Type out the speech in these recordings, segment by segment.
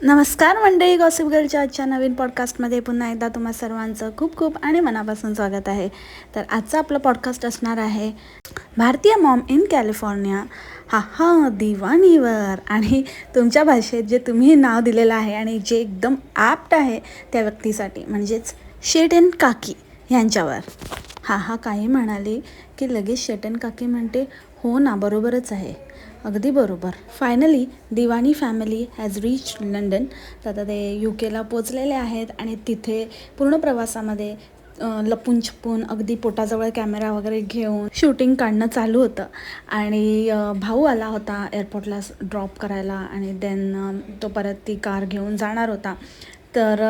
नमस्कार मंडळी गॉसिप गर्लच्या आजच्या नवीन पॉडकास्टमध्ये पुन्हा एकदा तुम्हा सर्वांचं खूप खूप आणि मनापासून स्वागत आहे. तर आजचा आपलं पॉडकास्ट असणार आहे भारतीय मॉम इन कॅलिफोर्निया हा हा दिवाणीवर. आणि तुमच्या भाषेत जे तुम्ही नाव दिलेलं आहे आणि जे एकदम ॲप्ट आहे त्या व्यक्तीसाठी म्हणजेच शेट अँड काकी ह्यांच्यावर हा हा काही म्हणाली की लगेच शेट अँड काकी म्हणते हो ना बरोबरच आहे. अगदी बरोबर. फायनली दिवाणी फॅमिली हॅज रीच लंडन तर आता ते यू केला पोचलेले आहेत आणि तिथे पूर्ण प्रवासामध्ये लपून छपून अगदी पोटाजवळ कॅमेरा वगैरे घेऊन शूटिंग काढणं चालू होतं. आणि भाऊ आला होता एअरपोर्टला ड्रॉप करायला आणि देन तो परत ती कार घेऊन जाणार होता. तर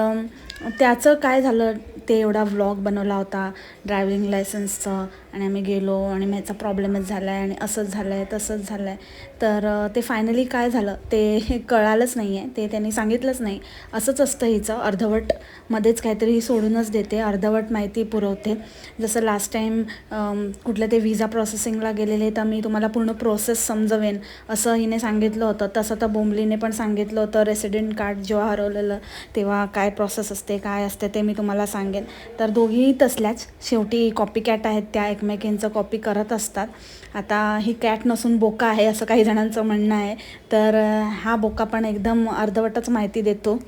त्याचं काय झालं? ते एवढा व्लॉग बनवला होता ड्रायव्हिंग लायसन्सचं आणि आम्ही गेलो आणि मग ह्याचा प्रॉब्लेमच झाला आहे आणि असंच झालं आहे तसंच झालं आहे तर ते फायनली काय झालं? ते कळालंच नाही आहे ते त्यांनी सांगितलंच नाही. असंच असतं हिचं. अर्धवटमध्येच काहीतरी सोडूनच देते. अर्धवट माहिती पुरवते. जसं लास्ट टाईम कुठल्या ते व्हिजा प्रोसेसिंगला गेलेले तर मी तुम्हाला पूर्ण प्रोसेस समजवेन. असं हिने सांगितलं होतं. तसं तर बोंबलीने पण सांगितलं होतं. रेसिडेंट कार्ड जेव्हा हरवलेलं तेव्हा काय प्रोसेस असते? काय असते ते मी तुम्हाला सांगेन. तर दोघीही तसल्याच. शेवटी कॉपी कॅट आहेत त्या एकमेकींचं कॉपी करत असतात. आता ही कॅट नसून बोका आहे असं काही जणांचं म्हणणं आहे. तर हा बोका पण एकदम अर्धवटच माहिती देतो.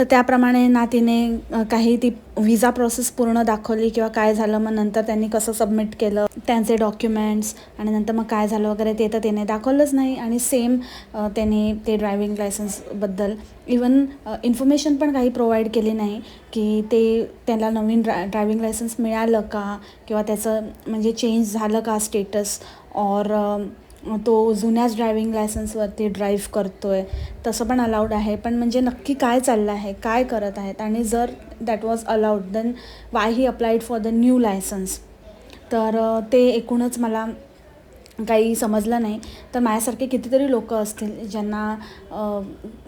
तर त्याप्रमाणे ना तिने काही ती विजा प्रोसेस पूर्ण दाखवली किंवा काय झालं मग नंतर त्यांनी कसं सबमिट केलं त्यांचे डॉक्युमेंट्स आणि नंतर मग काय झालं वगैरे ते तर त्याने दाखवलंच नाही आणि सेम त्याने ते ड्रायव्हिंग लायसन्सबद्दल इवन इन्फॉर्मेशन पण काही प्रोव्हाइड केली नाही की ते त्याला नवीन ड्रा ड्रायव्हिंग लायसन्स मिळालं का किंवा त्याचं म्हणजे चेंज झालं का स्टेटस? और तो जुन्याच ड्रायव्हिंग लायसन्सवरती ड्राईव्ह करतो आहे तसं पण अलाउड आहे. पण म्हणजे नक्की काय चाललं आहे काय करत आहेत? आणि जर that was allowed then why he applied for the new license तर ते एकूणच मला काही समजलं नाही. तर माझ्यासारखे कितीतरी लोक असतील ज्यांना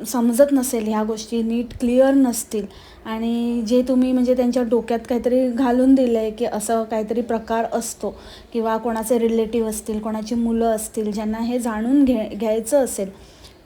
समजत नसेल ह्या गोष्टी नीट क्लिअर नसतील आणि जे तुम्ही म्हणजे त्यांच्या डोक्यात काहीतरी घालून दिलं आहे की असं काहीतरी प्रकार असतो किंवा कोणाचे रिलेटिव्ह असतील कोणाची मुलं असतील ज्यांना हे जाणून घे घ्यायचं असेल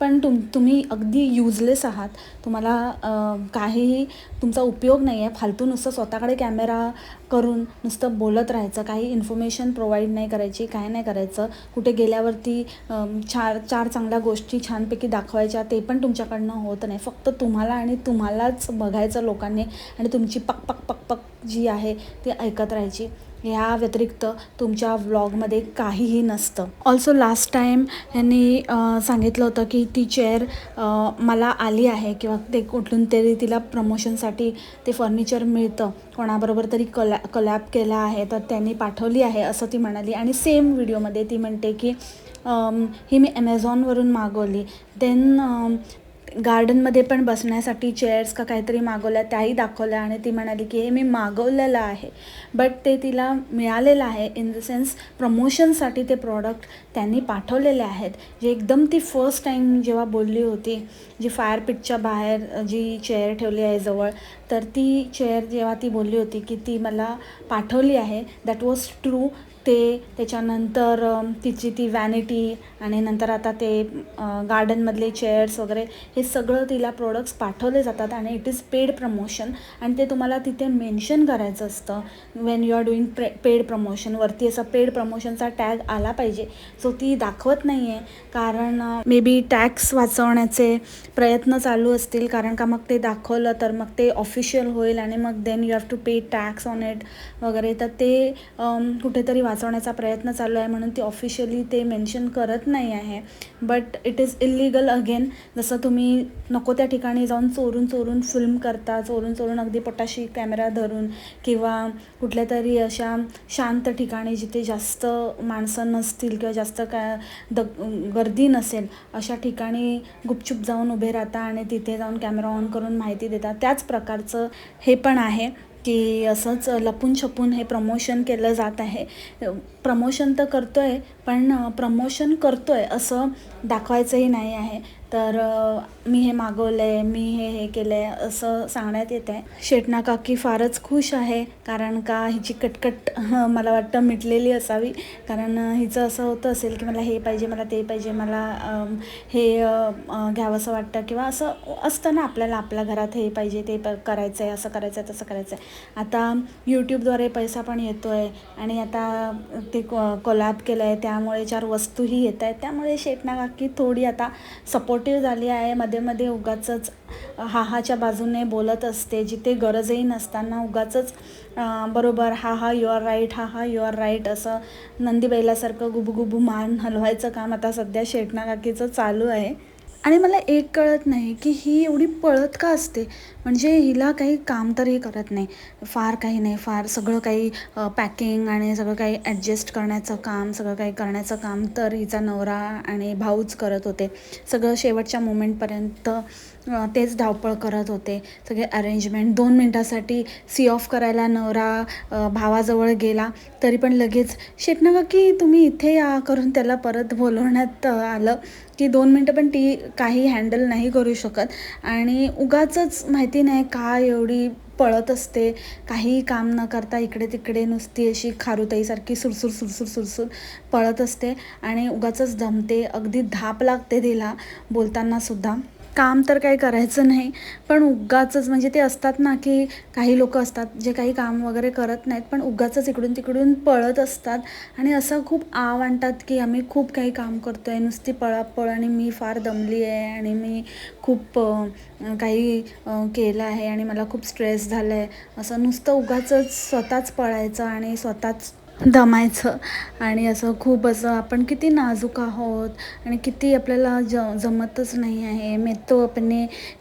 पण तुम तुम्ही अगदी युजलेस आहात. तुम्हाला काहीही तुमचा उपयोग नाही आहे फालतू नुसतं स्वतःकडे कॅमेरा करून नुसतं बोलत राहायचं. काही इन्फॉर्मेशन प्रोव्हाइड नाही करायची काय नाही करायचं. कुठे गेल्यावरती चार चार चांगल्या गोष्टी छानपैकी दाखवायच्या ते पण तुमच्याकडनं होत नाही. फक्त तुम्हाला आणि तुम्हालाच बघायचं लोकांनी आणि तुमची पक पक पक पक जी आहे ती ऐकत राहायची. ह्या व्यतिरिक्त तुमच्या व्लॉगमध्ये काहीही नसतं. ऑल्सो लास्ट टाईम यांनी सांगितलं होतं की ती चेअर मला आली आहे किंवा ते कुठून तरी तिला प्रमोशनसाठी ते फर्निचर मिळतं. कोणाबरोबर तरी कलॅ कलॅप केला आहे तर त्यांनी पाठवली आहे असं ती म्हणाली. आणि सेम व्हिडिओमध्ये ती म्हणते की ही मी ॲमेझॉनवरून मागवली. देन गार्डनमध्ये पण बसण्यासाठी चेअर्स का काहीतरी मागवल्या त्याही दाखवल्या आणि ती म्हणाली की हे मी मागवलेलं आहे. बट ते तिला मिळालेलं आहे इन द सेन्स प्रमोशनसाठी ते प्रॉडक्ट त्यांनी पाठवलेले आहेत. जे एकदम ती फर्स्ट टाईम जेव्हा बोलली होती जी फायर पिटच्या बाहेर जी चेअर ठेवली आहे जवळ तर ती चेअर जेव्हा ती बोलली होती की ती मला पाठवली आहे दॅट वॉज ट्रू ते त्याच्यानंतर तिची ती वॅनिटी आणि नंतर आता ते गार्डनमधले चेअर्स वगैरे हे सगळं तिला प्रोडक्ट्स पाठवले जातात आणि इट इज पेड प्रमोशन आणि ते तुम्हाला तिथे मेन्शन करायचं असतं. When you are doing pay paid promotion वरती असं पेड प्रमोशनचा टॅग आला पाहिजे. सो ती दाखवत नाही आहे कारण मे बी टॅक्स वाचवण्याचे प्रयत्न चालू असतील. कारण का मग ते दाखवलं तर मग ते ऑफिशियल होईल आणि मग then you have to pay tax on it वगैरे. तर ते कुठेतरी वाचवण्याचा प्रयत्न चालू आहे म्हणून ती ऑफिशियली ते मेन्शन करत नाही आहे. But it is illegal again जसं तुम्ही नको त्या ठिकाणी जाऊन चोरून चोरून फिल्म करता चोरून चोरून अगदी पटाशी कॅमेरा धरून किंवा कुठल्या तरी अशा शांत ठिकाणी जिथे जास्त माणसं नसतील किंवा जास्त काय द गर्दी नसेल अशा ठिकाणी गुपचूप जाऊन उभे राहता आणि तिथे जाऊन कॅमेरा ऑन करून माहिती देता. त्याच प्रकारचं हे पण आहे. की असंच लपून छपून हे प्रमोशन केलं जात आहे. प्रमोशन तर करतो आहे पण प्रमोशन करतो आहे असं दाखवायचंही नाही आहे. तर मी हे मागवलं आहे मी हे हे केलं आहे असं सांगण्यात येत आहे शेटना काकी फारच खुश आहे कारण का हिची कटकट हं, मला वाटतं मिटलेली असावी. कारण हिचं असं होतं असेल की मला हे पाहिजे मला ते पाहिजे मला हे घ्यावंसं वाटतं. किंवा असं असतं ना आपल्याला आपल्या घरात हे पाहिजे ते प करायचं आहे असं करायचं आहे तसं करायचं आहे आता यूट्यूबद्वारे पैसा पण येतो आहे आणि आता ते को कोलॅब केलं आहे त्यामुळे चार वस्तूही येत आहेत त्यामुळे शेटना काकी थोडी आता सपोर्ट सपोर्टिव्ह झाली आहे. मध्ये मध्ये उगाचच हाहाच्या बाजूने बोलत असते. जिथे गरजही नसताना उगाचंच बरोबर हा हा यू आर राईट हा हा यू आर राईट असं नंदीबैलासारखं गुबगुबू मान हलवायचं काम आता सध्या शेटणा काकीचं चालू आहे. आणि मला एक कळत नाही की ही एवढी पळत का असते? म्हणजे हिला काही काम तरी करत नाही. फार काही नाही. फार सगळं काही पॅकिंग आणि सगळं काही ॲडजस्ट करण्याचं काम सगळं काही करण्याचं काम तर हिचा नवरा आणि भाऊच करत होते. सगळं शेवटच्या मोमेंटपर्यंत तेच धावपळ करत होते. सगळे अरेंजमेंट दोन मिनटासाठी सी ऑफ करायला नवरा भावाजवळ गेला. तरी पण लगेच शेटना की तुम्ही इथे या करून त्याला परत बोलवण्यात आलं की दोन मिनटं पण ती काही हँडल नाही करू शकत. आणि उगाचंच माहिती नाही का एवढी पळत असते. काही काम न करता इकडे तिकडे नुसती अशी खारुताईसारखी सुरसुर सुरसुर सुरसुर पळत असते. आणि उगाचंच दमते. अगदी धाप लागते तिला बोलताना सुद्धा. काम तर काही करायचं नाही पण उगाचच म्हणजे ते असतात ना की काही लोक असतात जे काही काम वगैरे करत नाहीत पण उगाचच इकडून तिकडून पळत असतात. आणि असं खूप आव आणतात की आम्ही खूप काही काम करतो आहे नुसती पळापळ आणि मी फार दमली आहे आणि मी खूप काही केलं आहे आणि मला खूप स्ट्रेस झालं आहे असं नुसतं उगाचच स्वतःच पळायचं आणि स्वतःच दमायचं. आणि असं खूप असं आपण किती नाजूक आहोत आणि किती आपल्याला ज जमतच नाही आहे. मी तो आपण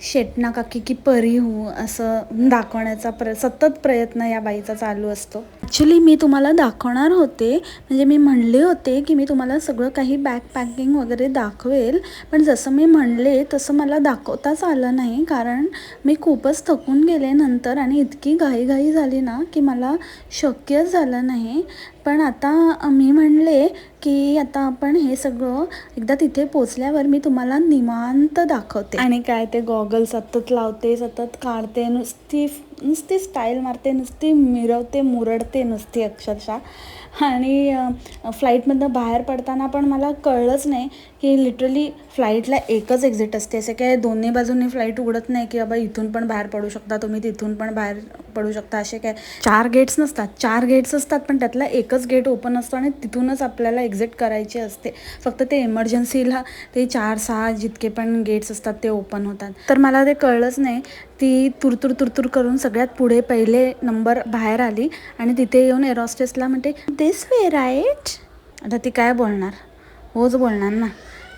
शेटना काकी की परी होऊ असं दाखवण्याचा प्र सतत प्रयत्न या बाईचा चालू असतो. ॲक्च्युली मी तुम्हाला दाखवणार होते. म्हणजे मी म्हणले होते की मी तुम्हाला सगळं काही बॅग पॅकिंग वगैरे दाखवेल. पण जसं मी म्हणले तसं मला दाखवताच आलं नाही. कारण मी खूपच थकून गेले नंतर आणि इतकी घाईघाई झाली ना की मला शक्यच झालं नाही. पण आता मी म्हणले की आता आपण हे सगळं एकदा तिथे पोचल्यावर मी तुम्हाला निवांत दाखवते. आणि काय ते गॉगल सतत लावते सतत काढते नुसती नुसती स्टाईल मारते नुसती मिरवते मुरडते नुसती अक्षरशः. आणि फ्लाईटमधनं बाहेर पडताना पण मला कळलंच नाही की लिटरली फ्लाईटला एकच एक्झिट असते. असं काय दोन्ही बाजूंनी फ्लाईट उघडत नाही की बाबा इथून पण बाहेर पडू शकता तुम्ही तिथून पण बाहेर पडू शकता. असे काय चार गेट्स नसतात. चार गेट्स असतात पण त्यातला एकच गेट ओपन असतो आणि तिथूनच आपल्याला एक्झिट करायची असते. फक्त ते इमर्जन्सीला ते चार सहा जितके पण गेट्स असतात ते ओपन होतात. तर मला ते कळलंच नाही. ती तुरतुर तुरतुर करून सगळ्यात पुढे पहिले नंबर बाहेर आली आणि तिथे येऊन एरोस्टेसला म्हणते दिस वे राईट आता ती काय बोलणार? होच बोलणार ना.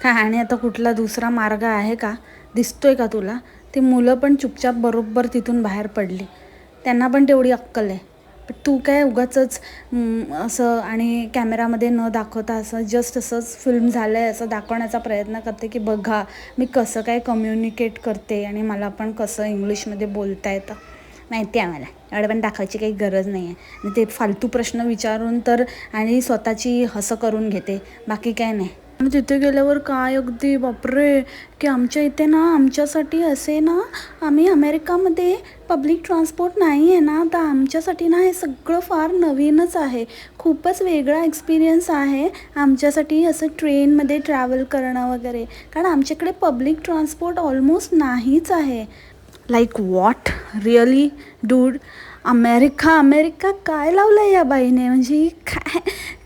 काय आणि आता कुठला दुसरा मार्ग आहे का? दिसतोय का तुला? ती मुलं पण चुपचाप बरोबर तिथून बाहेर पडली. त्यांना पण तेवढी अक्कल आहे. पण तू काय उगाचच असं आणि कॅमेरामध्ये न दाखवता असं जस्ट असंच फिल्म झालं आहे असं दाखवण्याचा प्रयत्न करते की बघा मी कसं काय कम्युनिकेट करते आणि मला पण कसं इंग्लिशमध्ये बोलता येतं. माहिती आहे आम्हाला. एवढं पण दाखवायची काही गरज नाही आहे ते फालतू प्रश्न विचारून तर आणि स्वतःची हसं करून घेते. बाकी काय नाही. आणि तिथे गेल्यावर काय अगदी बापरे! की आमच्या इथे ना आमच्यासाठी असे ना आम्ही अमेरिकामध्ये पब्लिक ट्रान्सपोर्ट नाही आहे ना तर आमच्यासाठी ना हे सगळं फार नवीनच आहे. खूपच वेगळा एक्सपिरियन्स आहे आमच्यासाठी असं ट्रेनमध्ये ट्रॅव्हल करणं वगैरे. कारण आमच्याकडे पब्लिक ट्रान्सपोर्ट ऑलमोस्ट नाहीच आहे. Like what really dude America America काय लावलं या बाईने? म्हणजे ही काय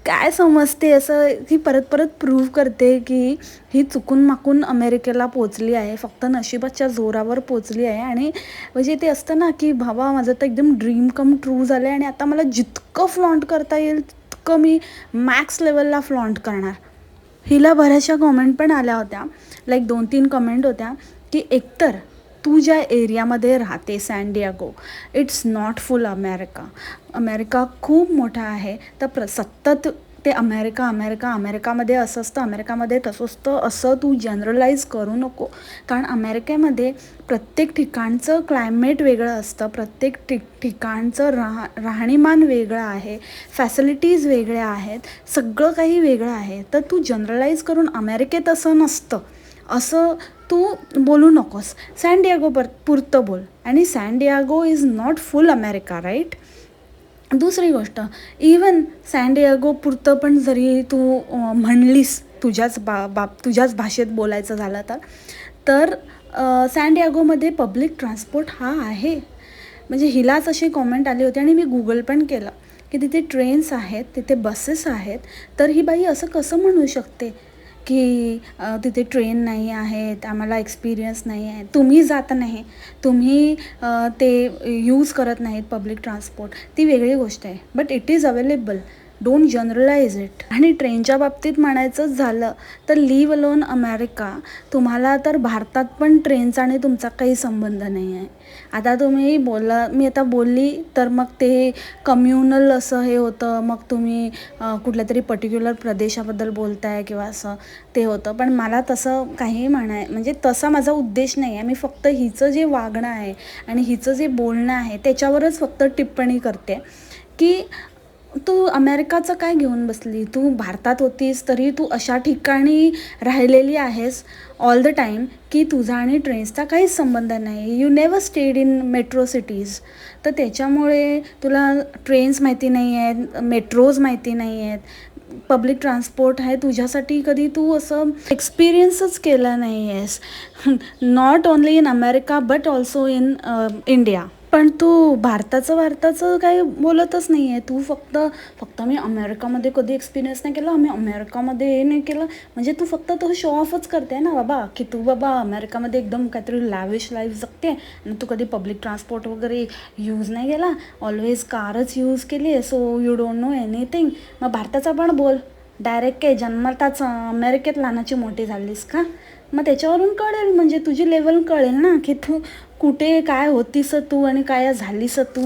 काय समजते? असं ही परत परत प्रूव्ह करते की ही चुकून माकून अमेरिकेला पोचली आहे. फक्त नशिबाच्या जोरावर पोचली आहे. आणि म्हणजे ते असतं ना की भावा माझं तर एकदम ड्रीम कम ट्रू झालं आहे आणि आता मला जितकं फ्लॉन्ट करता येईल तितकं मी मॅक्स लेवलला फ्लॉन्ट करणार. हिला बऱ्याचशा कमेंट पण आल्या होत्या. लाईक दोन तीन कमेंट होत्या की एकतर तू ज्या एरियामध्ये राहते San Diego it's not full America America खूप मोठा आहे. तर प्र सतत ते अमेरिका अमेरिका अमेरिकामध्ये असं असतं अमेरिकामध्ये तसं असतं असं तू जनरलाइज करू नको. कारण अमेरिकेमध्ये प्रत्येक ठिकाणचं क्लायमेट वेगळं असतं प्रत्येक ठिक ठिकाणचं राह राहणीमान वेगळं आहे फॅसिलिटीज वेगळ्या आहेत सगळं काही वेगळं आहे. तर तू जनरलाइज करून अमेरिकेत असं नसतं. असं तू बोलू नकोस. सॅन डियागो पर पुरतं बोल. आणि San Diego is not full America right दुसरी गोष्ट इवन सँडियागो पुरतं पण जरी तू म्हणलीस तुझ्याच बा बाप तुझ्याच भाषेत बोलायचं झालं तर तर सँडियागोमध्ये पब्लिक ट्रान्सपोर्ट हा आहे. म्हणजे हिलाच अशी कॉमेंट आली होती आणि मी गुगल पण केलं की तिथे ट्रेन्स आहेत तिथे बसेस आहेत तर ही बाई असं कसं म्हणू शकते? की तिथे ट्रेन नाही आहेत आम्हाला एक्सपिरियन्स नाही आहे. तुम्ही जात नाही. तुम्ही ते यूज करत नाहीत पब्लिक ट्रान्सपोर्ट ती वेगळी गोष्ट आहे. But it is available don't generalise it आणि ट्रेनच्या बाबतीत म्हणायचंच झालं तर लिव्ह अलोन अमेरिका तुम्हाला तर भारतात पण ट्रेनचा आणि तुमचा काही संबंध नाही आहे. आता तुम्ही बोला मी आता बोलली तर मग ते कम्युनल असं हे होतं. मग तुम्ही कुठल्या तरी पर्टिक्युलर प्रदेशाबद्दल बोलताय किंवा असं ते होतं. पण मला तसं काही म्हणाय म्हणजे तसा माझा उद्देश नाही आहे. मी फक्त हिचं जे वागणं आहे आणि हिचं जे बोलणं आहे त्याच्यावरच फक्त टिप्पणी करते. की तू अमेरिकाचं काय घेऊन बसली? तू भारतात होतीस तरी तू अशा ठिकाणी राहिलेली आहेस ऑल द टाईम की तुझा आणि ट्रेन्सचा काहीच संबंध नाही. You never stayed in metro cities तर त्याच्यामुळे तुला ट्रेन्स माहिती नाही आहेत मेट्रोज माहिती नाही आहेत पब्लिक ट्रान्सपोर्ट आहे तुझ्यासाठी कधी तू असं एक्सपिरियन्सच केला नाही आहेस not only in America but also in India पण तू भारताचं भारताचं काही बोलतच नाही आहे तू फक्त फक्त मी अमेरिकामध्ये कधी एक्सपिरियन्स नाही केला आम्ही अमेरिकामध्ये हे नाही केलं. म्हणजे तू फक्त तो शो ऑफच करते ना बाबा की तू बाबा अमेरिकामध्ये एकदम काहीतरी लॅविश लाईफ जगते आणि तू कधी पब्लिक ट्रान्सपोर्ट वगैरे यूज नाही केला. ऑलवेज कारच यूज केली आहे so you don't know anything मग भारताचा पण बोल. डायरेक्ट काय जन्मताच अमेरिकेत लहानाची मोठी झालीस का? मग त्याच्यावरून कळेल म्हणजे तुझी लेवल कळेल ना की तू कुठे काय होतीस तू आणि काय झालीस तू?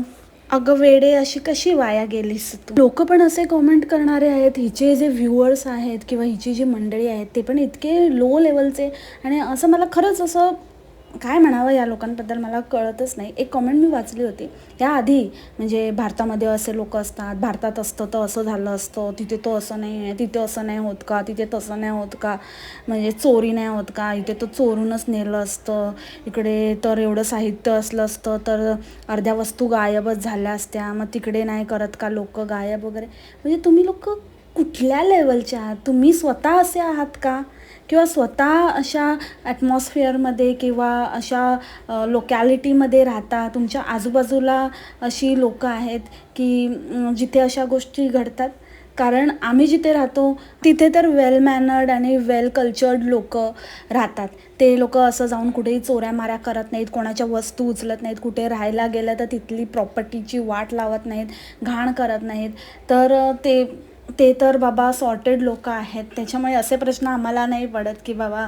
अगं वेडे अशी कशी वाया गेलीस तू? लोक पण असे कॉमेंट करणारे आहेत हिचे जे व्ह्युअर्स आहेत किंवा हिची जी मंडळी आहेत ते पण इतके लो लेवलचे आणि असं मला खरंच असं काय म्हणावं या लोकांबद्दल मला कळतच नाही. एक कॉमेंट मी वाचली होती. त्याआधी म्हणजे भारतामध्ये असे लोक असतात. भारतात असतं तर असं झालं असतं. तिथे तो असं नाही आहे. तिथे असं नाही होत का? तिथे तसं नाही होत का? म्हणजे चोरी नाही होत का? इथे तर चोरूनच नेलं असतं. इकडे तर एवढं साहित्य असलं असतं तर अर्ध्या वस्तू गायबच झाल्या असत्या. मग तिकडे नाही करत का लोक गायब वगैरे? म्हणजे तुम्ही लोक कुठल्या लेवलचे आहात? तुम्ही स्वतः असे आहात का? किंवा स्वतः अशा ॲटमॉस्फिअरमध्ये किंवा अशा लोकॅलिटीमध्ये राहता तुमच्या आजूबाजूला अशी लोकं आहेत की जिथे अशा गोष्टी घडतात? कारण आम्ही जिथे राहतो तिथे तर वेल मॅनर्ड आणि वेल कल्चर्ड लोक राहतात. ते लोक असं जाऊन कुठेही चोऱ्या माऱ्या करत नाहीत कोणाच्या वस्तू उचलत नाहीत कुठे राहायला गेलं तर तिथली प्रॉपर्टीची वाट लावत नाहीत घाण करत नाहीत. तर ते ते तर बाबा सॉर्टेड लोक आहेत. त्याच्यामुळे असे प्रश्न आम्हाला नाही पडत की बाबा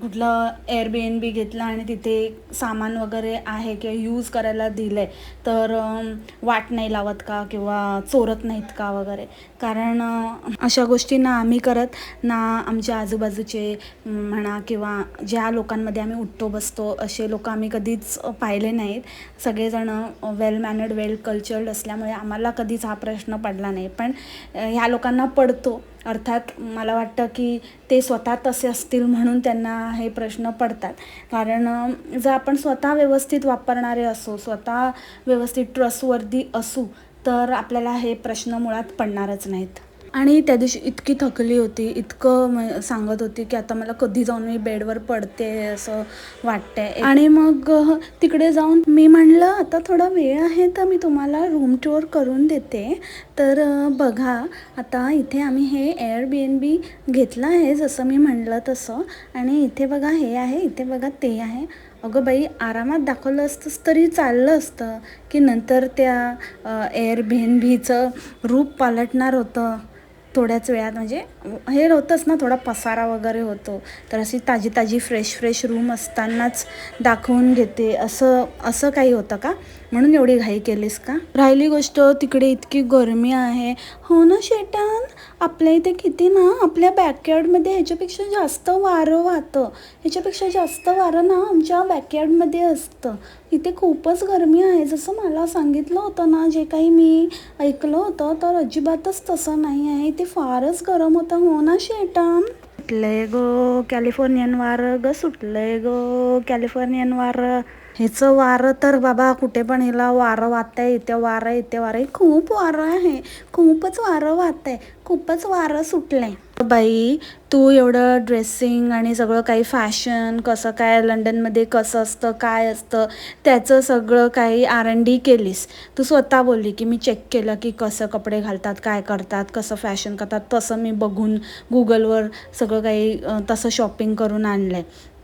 कुठलं एअर बी एन बी घेतलं आणि तिथे सामान वगैरे आहे किंवा यूज करायला दिलं आहे तर वाट नाही लावत का किंवा चोरत नाहीत का वगैरे. कारण अशा गोष्टी ना आम्ही करत ना आमच्या आजूबाजूचे म्हणा किंवा ज्या लोकांमध्ये आम्ही उठतो बसतो असे लोक आम्ही कधीच पाहिले नाहीत. सगळेजण वेल मॅनर्ड वेल कल्चर्ड असल्यामुळे आम्हाला कधीच हा प्रश्न पडला नाही. पण ह्या लोकांना पडतो. अर्थात मला वाटतं की ते स्वतः तसे असतील म्हणून त्यांना हे प्रश्न पडतात. कारण जर आपण स्वतः व्यवस्थित वापरणारे असू स्वतः व्यवस्थित ट्रस्टवर्दी असू तर आपल्याला हे प्रश्न मुळात पडणारच नाहीत. आणि त्या दिवशी इतकी थकली होती इतकं सांगत होती की आता मला कधी जाऊन मी बेडवर पडते असं वाटतंय. आणि मग तिकडे जाऊन मी म्हणलं आता थोडा वेळ आहे तर मी तुम्हाला रूम टूर करून देते. तर बघा आता इथे आम्ही हे एअर बी एन बी घेतलं आहे जसं मी म्हणलं तसं. आणि इथे बघा हे आहे इथे बघा ते आहे. अगं बाई आरामात दाखवलं असतंच तरी चाललं असतं की नंतर त्या एअर बी एन बीचं रूप पालटणार होतं. थोड्याच वेळात म्हणजे हे होतंच ना थोडा पसारा वगैरे होतो. तर अशी ताजी ताजी फ्रेश फ्रेश रूम असतानाच दाखवून घेते. असं असं काही होतं का? म्हणून एवढी घाई केलीस का? राहिली गोष्ट तिकडे इतकी गरमी आहे. हो ना शेटान? आपल्या इथे किती ना आपल्या बॅकयार्डमध्ये ह्याच्यापेक्षा जास्त वारं वाहतं. ह्याच्यापेक्षा जास्त वारं ना आमच्या बॅकयार्डमध्ये असतं. इथे खूपच गरमी आहे. जसं मला सांगितलं होतं ना जे काही मी ऐकलं होतं तर अजिबातच तसं नाही आहे. इथे फारच गरम होतं. हो ना शेटान? सुटलंय गो कॅलिफोर्नियन वारं ग सुटलंय गो कॅलिफोर्नियन वारं. ह्याचं वारं तर बाबा कुठे पण हिला वारं वाहतंय इथे वारं इथे वारं. हे खूप वारं आहे. खूपच वारं वाहतंय खूपच वारं सुटलंय. बाई तू एवढं ड्रेसिंग आणि सगळं काही फॅशन कसं काय लंडनमध्ये कसं असतं काय असतं त्याचं सगळं काही आर एन डी केलीस. तू स्वतः बोलली की मी चेक केलं की कसं कपडे घालतात काय करतात कसं फॅशन करतात. तसं मी बघून गुगलवर सगळं काही तसं शॉपिंग करून आणलं आहे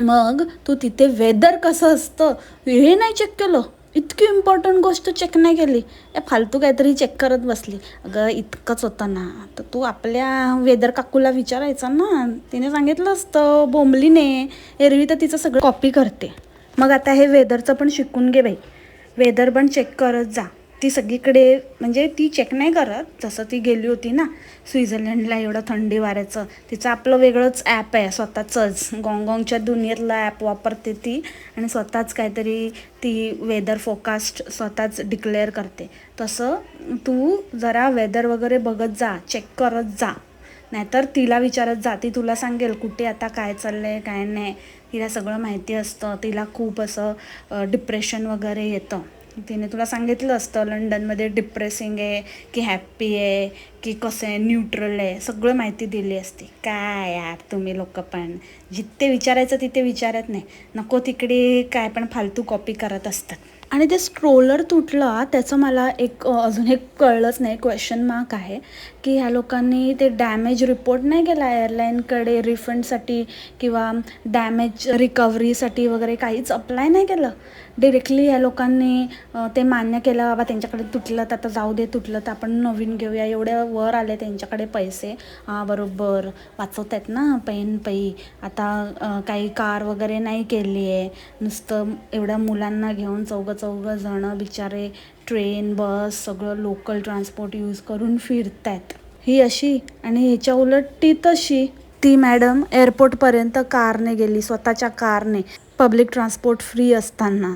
मग तू तिथे वेदर कसं असतं हे नाही चेक केलं. इतकी इम्पॉर्टंट गोष्ट चेक नाही केली. या फालतू काहीतरी चेक करत बसली. अगं इतकंच होतं ना. तर तू आपल्या वेदर काकूला विचारायचा ना. तिने सांगितलं असतं बोंबलीने एरवी तर तिचं सगळं कॉपी करते. मग आता हे वेदरचं पण शिकून घे बाई. वेदर पण चेक करत जा. ती सगळीकडे म्हणजे ती चेक नाही करत. जसं ती गेली होती ना स्वित्झर्लंडला एवढं थंडी वाऱ्याचं. तिचं आपलं वेगळंच ॲप आहे स्वतःचंच. गॉंगॉंगच्या दुनियेतलं ॲप वापरते ती आणि स्वतःच काहीतरी ती वेदर फोकास्ट स्वतःच डिक्लेअर करते. तसं तू जरा वेदर वगैरे बघत जा चेक करत जा. नाहीतर तिला विचारत जा ती तुला सांगेल कुठे आता काय चाललं आहे काय नाही. तिला सगळं माहिती असतं. तिला खूप असं डिप्रेशन वगैरे येतं. तिने तुला सांगितलं असतं लंडनमध्ये डिप्रेसिंग आहे की हॅप्पी आहे की कसं आहे न्यूट्रल आहे सगळं माहिती दिली असती. काय यार तुम्ही लोक पण. जिथे विचारायचं तिथे विचारत नाही. नको तिकडे काय पण फालतू कॉपी करत असतात. आणि ते स्ट्रोलर तुटलं त्याचं मला एक अजून एक कळलंच नाही क्वेश्चन मार्क आहे की ह्या लोकांनी ते डॅमेज रिपोर्ट नाही केला एअरलाईनकडे रिफंडसाठी किंवा डॅमेज रिकव्हरीसाठी वगैरे काहीच अप्लाय नाही केलं? डिरेक्टली या लोकांनी ते मान्य केलं बाबा त्यांच्याकडे तुटलं तर आता जाऊ दे तुटलं तर आपण नवीन घेऊया. एवढ्या वर आले त्यांच्याकडे पैसे. हां बरोबर. वाचवत आहेत ना पैन पै. आता काही कार वगैरे नाही केली आहे नुसतं एवढ्या मुलांना घेऊन चौघं चौघं जणं बिचारे ट्रेन बस सगळं लोकल ट्रान्सपोर्ट यूज करून फिरत आहेत ही अशी आणि ह्याच्या उलट ती तशी. ती मॅडम एअरपोर्टपर्यंत कारने गेली स्वतःच्या कारने. पब्लिक ट्रान्सपोर्ट फ्री असताना.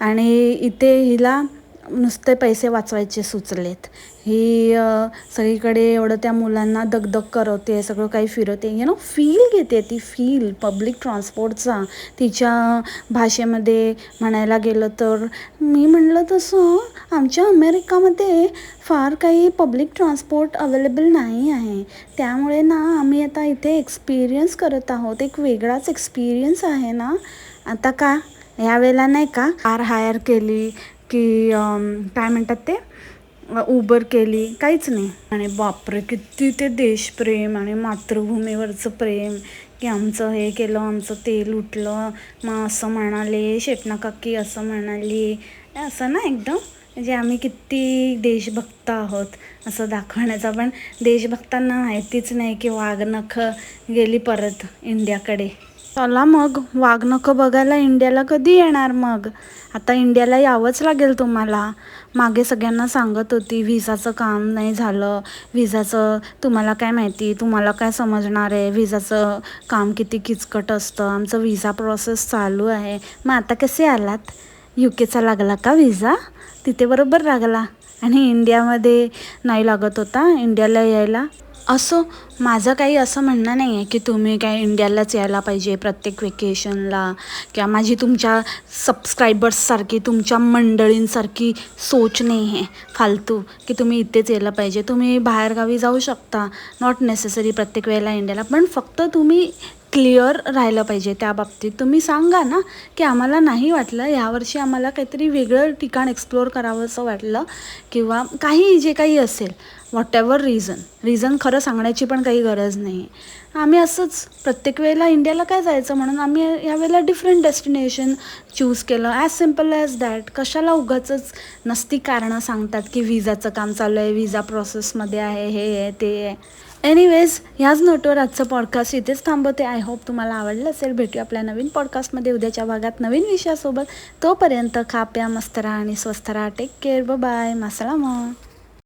आणि इथे हिला नुसते पैसे वाचवायचे सुचलेत. ही सगळीकडे एवढं त्या मुलांना दगदग करवते सगळं काही फिरवते. यु नो फील घेते ती फील पब्लिक ट्रान्सपोर्टचा तिच्या भाषेमध्ये म्हणायला गेलं तर मी म्हणलं तसं आमच्या अमेरिकामध्ये फार काही पब्लिक ट्रान्सपोर्ट अवेलेबल नाही आहे. त्यामुळे ना आम्ही आता इथे एक्सपिरियन्स करत आहोत. एक वेगळाच एक्सपिरियन्स आहे ना. आता का? यावेळेला नाही का? कार हायर केली की काय म्हणतात ते? उबर केली काहीच नाही. आणि बापरे किती ते देशप्रेम आणि मातृभूमीवरचं प्रेम की आमचं हे केलं आमचं ते लुटलं. मग असं म्हणाले शेपना काकी असं म्हणाली. असं ना एकदम? म्हणजे आम्ही किती देशभक्त आहोत असं दाखवण्याचा. पण देशभक्तांना माहितीच नाही की वाघनख गेली परत इंडियाकडे. चला मग वाघनखं बघायला इंडियाला कधी येणार मग? आता इंडियाला यावंच लागेल तुम्हाला. मागे सगळ्यांना सांगत होती व्हिसाचं काम नाही झालं. व्हिसाचं तुम्हाला काय माहिती? तुम्हाला काय समजणार आहे? व्हिसाचं काम किती किचकट असतं? आमचं व्हिसा प्रोसेस चालू आहे. मग आता कसे आलात? यू केचा लागला का व्हिसा? तिथे बरोबर लागला. आणि इंडियामध्ये नाही लागत होता? इंडियाला यायला? असं माझं काही असं म्हणणं नाही आहे की तुम्ही काय इंडियालाच यायला पाहिजे प्रत्येक वेकेशनला किंवा माझी तुमच्या सबस्क्रायबर्ससारखी तुमच्या मंडळींसारखी सोच नाही आहे फालतू की तुम्ही इथेच यायला पाहिजे. तुम्ही बाहेरगावी जाऊ शकता नॉट नेसेसरी प्रत्येक वेळेला इंडियाला. पण फक्त तुम्ही क्लिअर राहिलं पाहिजे त्या बाबतीत. तुम्ही सांगा ना की आम्हाला नाही वाटलं यावर्षी आम्हाला काहीतरी वेगळं ठिकाण एक्सप्लोअर करावंसं वाटलं किंवा काही जे काही असेल व्हॉट एवर रिझन रिझन खरं सांगण्याची पण काही गरज नाही. आम्ही असंच प्रत्येक वेळेला इंडियाला काय जायचं म्हणून आम्ही यावेळेला डिफरंट डेस्टिनेशन चूज केलं. ॲज सिंपल ॲज दॅट कशाला उगाचंच नसती कारणं सांगतात की विजाचं काम चालू आहे विजा प्रोसेसमध्ये आहे हे आहे ते आहे. एनिवेज ह्याच नोटवर आजचं पॉडकास्ट इथेच थांबवते. आय होप तुम्हाला आवडलं असेल. भेटू आपल्या नवीन पॉडकास्टमध्ये उद्याच्या भागात नवीन विषयासोबत. तोपर्यंत खा प्या मस्त राहा आणि स्वस्त राहा. टेक केअर बाय मासळा मग